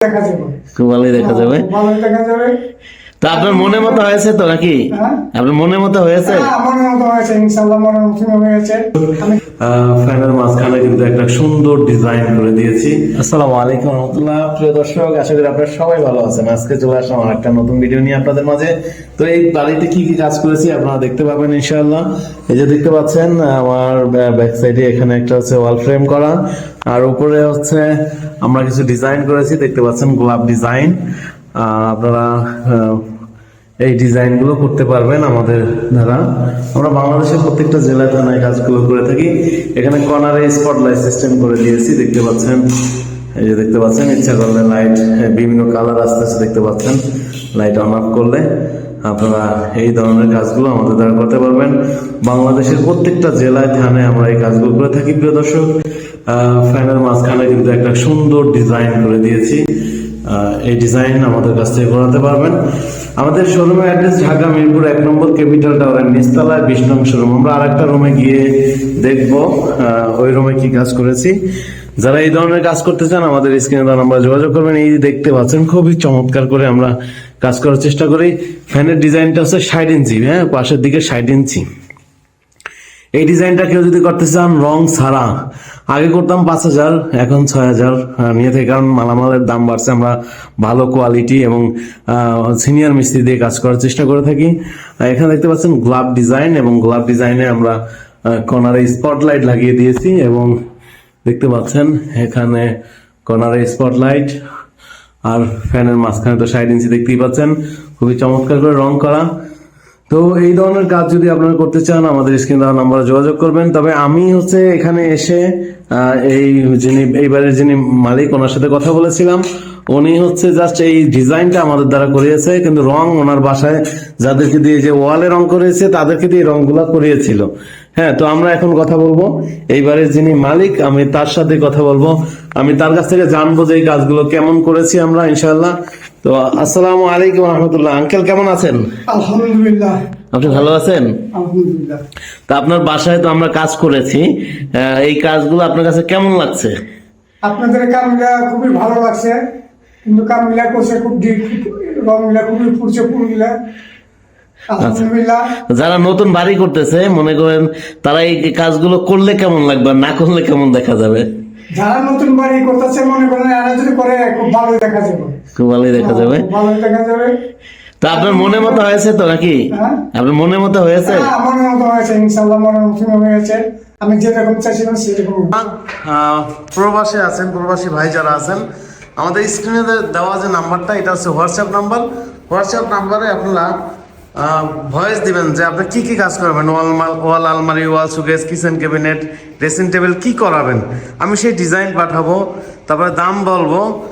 দেখা যাবে। খুব ভালোই দেখা যাবে। খুব ভালো দেখা যাবে। তো আপনার মনের মতো হয়েছে তো নাকি? হ্যাঁ? আপনার মনের মতো হয়েছে? হ্যাঁ, মনের মতো হয়েছে ইনশাল্লাহ মনের মতো হয়েছে। আমি ফ্যানের মাঝখানে কিন্তু একটা সুন্দর ডিজাইন করে দিয়েছি। আসসালামু আলাইকুম রহমতুল্লাহ। প্রিয় দর্শক আশা করি আপনারা সবাই ভালো আছেন। আজকে চলে আসলাম আর একটা নতুন ভিডিও নিয়ে আপনাদের মাঝে। তো এই বাড়িতে কি কি কাজ করেছি আপনারা দেখতে পাবেন ইনশাআল্লাহ। এই যে দেখতে পাচ্ছেন আমার ব্যাক সাইডে এখানে একটা হচ্ছে ওয়াল ফ্রেম করা। আর উপরে হচ্ছে আমরা কিছু ডিজাইন করেছি দেখতে পাচ্ছেন গোলাপ ডিজাইন আপনারা এই ডিজাইনগুলো করতে পারবেন আমাদের দ্বারা। আমরা বাংলাদেশের প্রত্যেকটা জেলা, থানায় কাজগুলো করে থাকি। এখানে কর্নারে স্পটলাইট সিস্টেম করে দিয়েছি, দেখতে পাচ্ছেন। এই যে দেখতে পাচ্ছেন, ইচ্ছা করলে লাইট বিভিন্ন কালার আস্তে আস্তে দেখতে পাচ্ছেন। লাইট অন অফ করলে আপনারা এই ধরনের কাজগুলো আমাদের দ্বারা করতে পারবেন। বাংলাদেশের প্রত্যেকটা জেলায়, থানায় আমরা এই কাজগুলো করে থাকি, প্রিয় দর্শক। ফ্যানের মাঝখানে কিন্তু একটা সুন্দর ডিজাইন করে দিয়েছি। এই ডিজাইন আমাদের কাছ থেকে করাতে পারবেন। আমাদের শোরুমের অ্যাড্রেস ঢাকা মিরপুর এক নম্বর ক্যাপিটাল টাওয়ারের নিচতলায় বিশ নং শোরুম আমরা আরেকটা রুমে গিয়ে দেখব ওই রুমে কি কাজ করেছি। যারা এই ধরনের কাজ করতে চান, আমাদের স্ক্রিনে দেওয়া নাম্বার যোগাযোগ করবেন। এই দেখতে পাচ্ছেন, খুবই চমৎকার করে আমরা কাজ করার চেষ্টা করি। ফ্যানের ডিজাইনটা হচ্ছে ষাট ইঞ্চি হ্যাঁ পাশের দিকে ষাট ইঞ্চি। এই ডিজাইনটা কেউ যদি করতে চান, রং ছাড়া। আগে করতাম পাঁচ হাজার, এখন ছয় হাজার। নিয়ে থেকে, কারণ মালামালের দাম বাড়ছে, আমরা ভালো কোয়ালিটি এবং সিনিয়র মিস্ত্রি দিয়ে কাজ করার চেষ্টা করে থাকি। এখানে দেখতে পাচ্ছেন গোলাপ ডিজাইন এবং গোলাপ ডিজাইনে আমরা কর্নারে স্পটলাইট লাগিয়ে দিয়েছি এবং দেখতে পাচ্ছেন এখানে কর্নারে স্পটলাইট আর ফ্যানের মাঝখানে তো সাইড ইঞ্চি দেখতেই পাচ্ছেন। খুবই চমৎকার করে রং করা। তো এই ধরনের কাজ যদি আপনারা করতে চান, আমাদের স্ক্রিন দেওয়া নাম্বারে যোগাযোগ করবেন। তবে আমি হচ্ছে এখানে এসে এই যিনি, এইবারের যিনি মালিক, ওনার সাথে কথা বলেছিলাম। উনি হচ্ছে জাস্ট এই ডিজাইনটা আমাদের দ্বারা করিয়েছে কিন্তু রং ওনার বাসায় যাদেরকে দিয়ে যে ওয়ালে রং করিয়েছে তাদেরকে দিয়ে রংগুলা করিয়েছিল। হ্যাঁ তো আমরা এখন কথা বলব। এইবারের যিনি মালিক আমি তার সাথে কথা বলব। আমি তার কাছ থেকে জানব যে এই কাজগুলো কেমন করেছি আমরা ইনশাল্লাহ তো আসসালামু আলাইকুম রহমতুল্লাহ। আঙ্কেল কেমন আছেন? আলহামদুলিল্লাহ। আপনি ভালো আছেন? তা আপনার বাসায় তো আমরা কাজ করেছি। এই কাজগুলো আপনার কাছে কেমন লাগছে? আপনাদের খুবই ভালো লাগছে। কিন্তু কামিলা করছে খুব ডিপ রংগুলা খুবই ফুটছে ফুলগুলা আলহামদুলিল্লাহ। যারা নতুন বাড়ি করতেছে মনে করেন তারা এই কাজগুলো করলে কেমন লাগবে না করলে কেমন দেখা যাবে? যারা নতুন বাড়ি করতেছে মনে করেন এরা যদি করে খুব ভালো দেখা যাবে। খুব ভালোই দেখা যাবে? ভালো দেখা যাবে। তা আপনার মনের মতো হয়েছে তো নাকি? হ্যাঁ? আপনার মনের মতো হয়েছে? হ্যাঁ, মনের মতো হয়েছে ইনশাল্লাহ মনের মতো হয়েছে। আমি যেরকম চাইছিলাম সেরকম প্রবাসী আছেন প্রবাসী ভাই যারা আছেন আমাদের স্ক্রিনে দেওয়া যে নাম্বারটা এটা হচ্ছে হোয়াটসঅ্যাপ নাম্বার হোয়াটসঅ্যাপ নাম্বারে আপনারা ভয়েস দিবেন যে আপনি কি কি কাজ করবেন। ওয়াল মাল- ওয়াল আলমারি, wall showcase kitchen cabinet dressing table কি করাবেন? আমি সেই ডিজাইন পাঠাবো, তারপরে দাম বলব।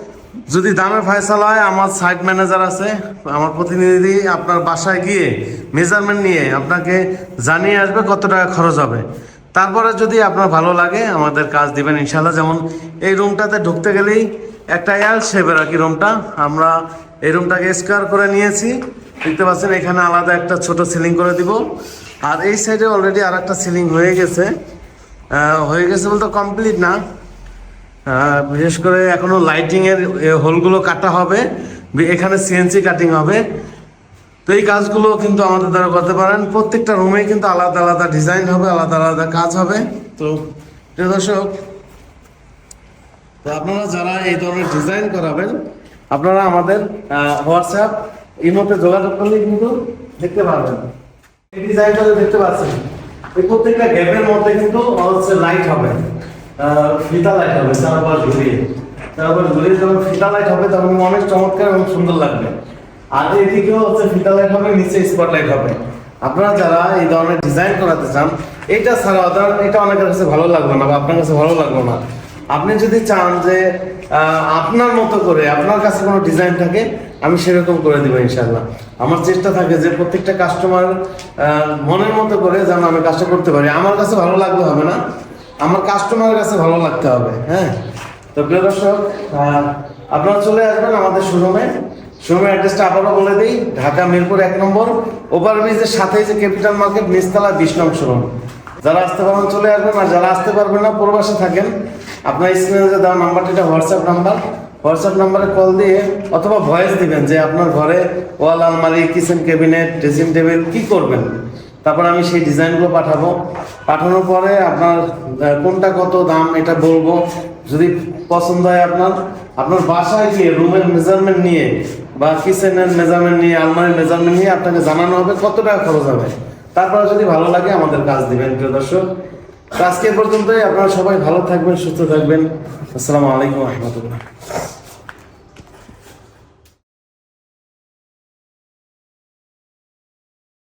যদি দামের ফয়সালা হয়, আমার সাইট ম্যানেজার আছে, আমার প্রতিনিধি আপনার বাসায় গিয়ে মেজারমেন্ট নিয়ে আপনাকে জানিয়ে আসবে কত টাকা খরচ হবে। তারপরে যদি আপনার ভালো লাগে, আমাদের কাজ দিবেন ইনশাল্লাহ যেমন এই রুমটাতে ঢুকতে গেলেই একটা এল শেপের আর কি রুমটা আমরা এই রুমটাকে স্কোয়ার করে নিয়েছি। দেখতে পাচ্ছেন এখানে আলাদা একটা ছোট সিলিং করে দিব। আর এই সাইডে অলরেডি আর একটা সিলিং হয়ে গেছে। হয়ে গেছে বলতে কমপ্লিট না। বিশেষ করে এখনও লাইটিং এর হোলগুলো কাটা হবে। এখানে সিএনসি কাটিং হবে। তো এই কাজগুলো কিন্তু আমাদের দ্বারা করতে পারেন। প্রত্যেকটা রুমে কিন্তু আলাদা আলাদা ডিজাইন হবে, আলাদা আলাদা কাজ হবে। তো দর্শক তো আপনারা যারা এই ধরনের ডিজাইন করাবেন, আপনারা আমাদের হোয়াটসঅ্যাপ ইমোতে যোগাযোগ করলে কিন্তু দেখতে পারবেন। এই ডিজাইনটা দেখতে পাচ্ছেন। এই প্রত্যেকটা গ্যাপের মধ্যে কিন্তু হচ্ছে লাইট হবে। ফিতা লাইট হবে, চারপাশ ঘুরিয়ে। চারপাশ ঘুরিয়ে যখন ফিতা লাইট হবে, তখন অনেক চমৎকার এবং সুন্দর লাগবে। আর এদিকেও হচ্ছে ফিতা লাইট হবে, নিচে স্পট লাইট হবে। আপনারা যারা এই ধরনের ডিজাইন করাতে চান, এটা ছাড়া এটা অনেকের কাছে ভালো লাগবে না বা আপনার কাছে ভালো লাগবে না। আপনি যদি চান যে আপনার মতো করে, আপনার কাছে কোনো ডিজাইন থাকে, আমি সেরকম করে দিব ইনশাল্লাহ আমার চেষ্টা থাকে যে প্রত্যেকটা কাস্টমার মনের মতো করে যেন আমি কাজটা করতে পারি। আমার কাছে ভালো লাগলে হবে না, আমার কাস্টমারের কাছে ভালো লাগতে হবে হ্যাঁ? তো প্রিয় দর্শক আপনারা চলে আসবেন আমাদের শোরুমে শোরুমের অ্যাড্রেসটা আবারও বলে দিই, ঢাকা মিরপুর এক নম্বর, ওভারব্রিজের সাথেই যে ক্যাপিটাল মার্কেট নিচতলা বিশ নং শোরুম যারা আসতে পারবেন, চলে আসবেন, আর যারা আসতে পারবেন না, প্রবাসে থাকেন, আপনার স্ক্রিনে যে দেওয়া নাম্বারটা এটা হোয়াটসঅ্যাপ নাম্বার হোয়াটসঅ্যাপ নাম্বারে কল দিয়ে অথবা ভয়েস দিবেন যে আপনার ঘরে ওয়াল, আলমারি কিচেন ক্যাবিনেট ড্রেসিং টেবিল কি করবেন। তারপর আমি সেই ডিজাইনগুলো পাঠাবো। পাঠানোর পরে আপনার কোনটা কত দাম, এটা বলব। যদি পছন্দ হয় আপনার আপনার বাসায় গিয়ে রুমের মেজারমেন্ট নিয়ে বা কিচেনের মেজারমেন্ট নিয়ে, আলমারির মেজারমেন্ট নিয়ে আপনাকে জানানো হবে কত টাকা খরচ হবে। তারপরে যদি ভালো লাগে আমাদের কাজ দিবেন, প্রিয় দর্শক। আজকে পর্যন্তই। আপনারা সবাই ভালো থাকবেন, সুস্থ থাকবেন। আসসালামু আলাইকুম রহমতুল্লাহ।